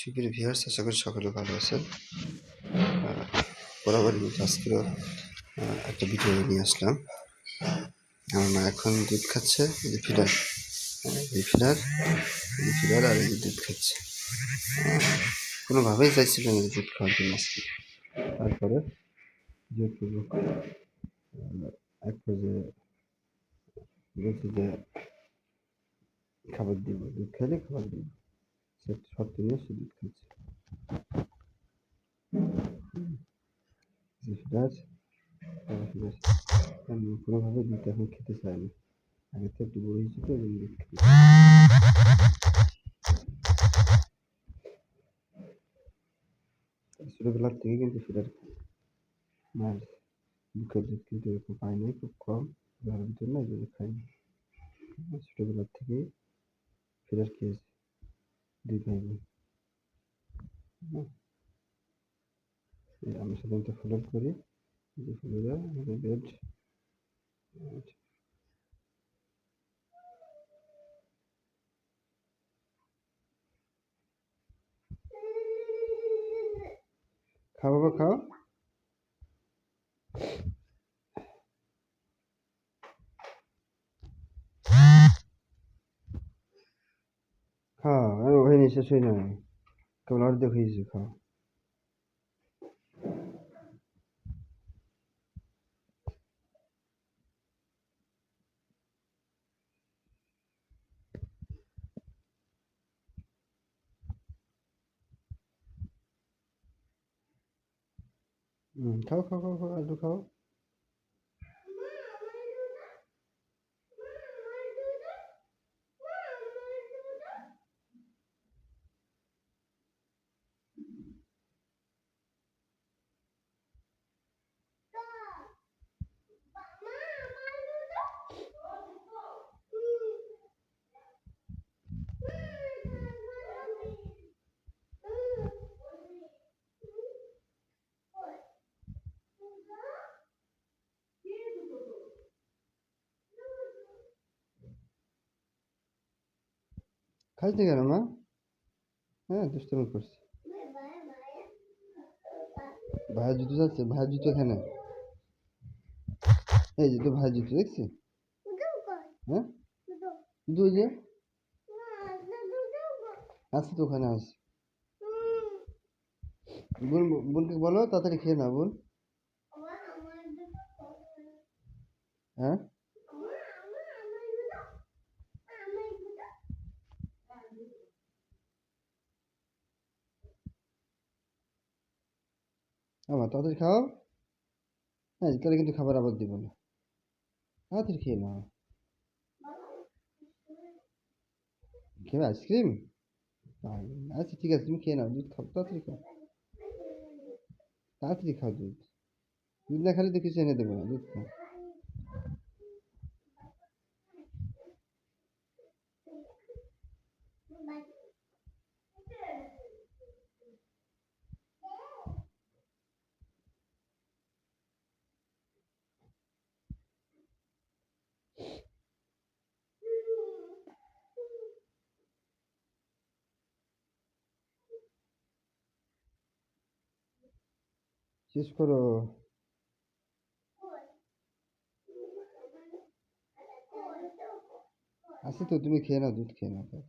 সুপ্রিয় ভিউয়ার্স আশা করি সকলে ভালো আছেন। বরাবরই মতো আজকেও একটা ভিডিও নিয়ে আসলাম। আমার মা এখন দুধ খাচ্ছে, এই যে ফিডার আর এই দুধ খাচ্ছে। কোনোভাবেই চাইছিল না দুধ খাওয়ার জন্য আজকে। তারপরে জোরপূর্বক এক যে খাবার দিব, দুধ খেলে খাবার দিব। শর্ত নিয়ে সে দুধ খাচ্ছে। কোনোভাবে দুধ এখন খেতে চায় না। আগে তো একটু বড় হয়েছে তো দুধ খেতে ছোটোবেলার থেকে কিন্তু ফিডার মার বুকের দুধ কিন্তু এরকম পাই নাই, খুব কম। ঘরের না এই জন্য খাইনি ছোটোবেলার থেকে ফিডার খেয়েছি। দুই ভাই বোন হুম। এই আমরা সাধারণত ফ্লোর করি এই যে ফ্লোরে আমাদের বেড খাও বাবা খাও খাও আর হয়নি শেষ হয় না কেবল অর্ধেক হয়েছে খাও হুম খাও খাও খাও খাও একটু খাও খাইছ কেন মা হ্যাঁ দুষ্টমি করছে ভাইয়ের জুতো যাচ্ছে ভাইয়ের জুতো এখানে এই যে তো ভাইয়ের জুতো দেখছি হ্যাঁ ওই যে আছে তো ওখানে আছে বোন বোনকে বলো তাড়াতাড়ি খেয়ে না বোন হ্যাঁ আমার তাড়াতাড়ি খাও। হ্যাঁ তাহলে কিন্তু খাবার আবার দিব না। তাড়াতাড়ি খেয়ে নাও। খেয়ে আইসক্রিম? আচ্ছা ঠিক আছে, তুমি খেয়ে নাও, দুধ খাও, তাড়াতাড়ি খাও। তাড়াতাড়ি খাও দুধ। দুধ না খেলে তো কিছু এনে দেবো না, দুধ খাও। শেষ করো আছে তো তুমি খেয়ে নাও দুধ খেয়ে নাও।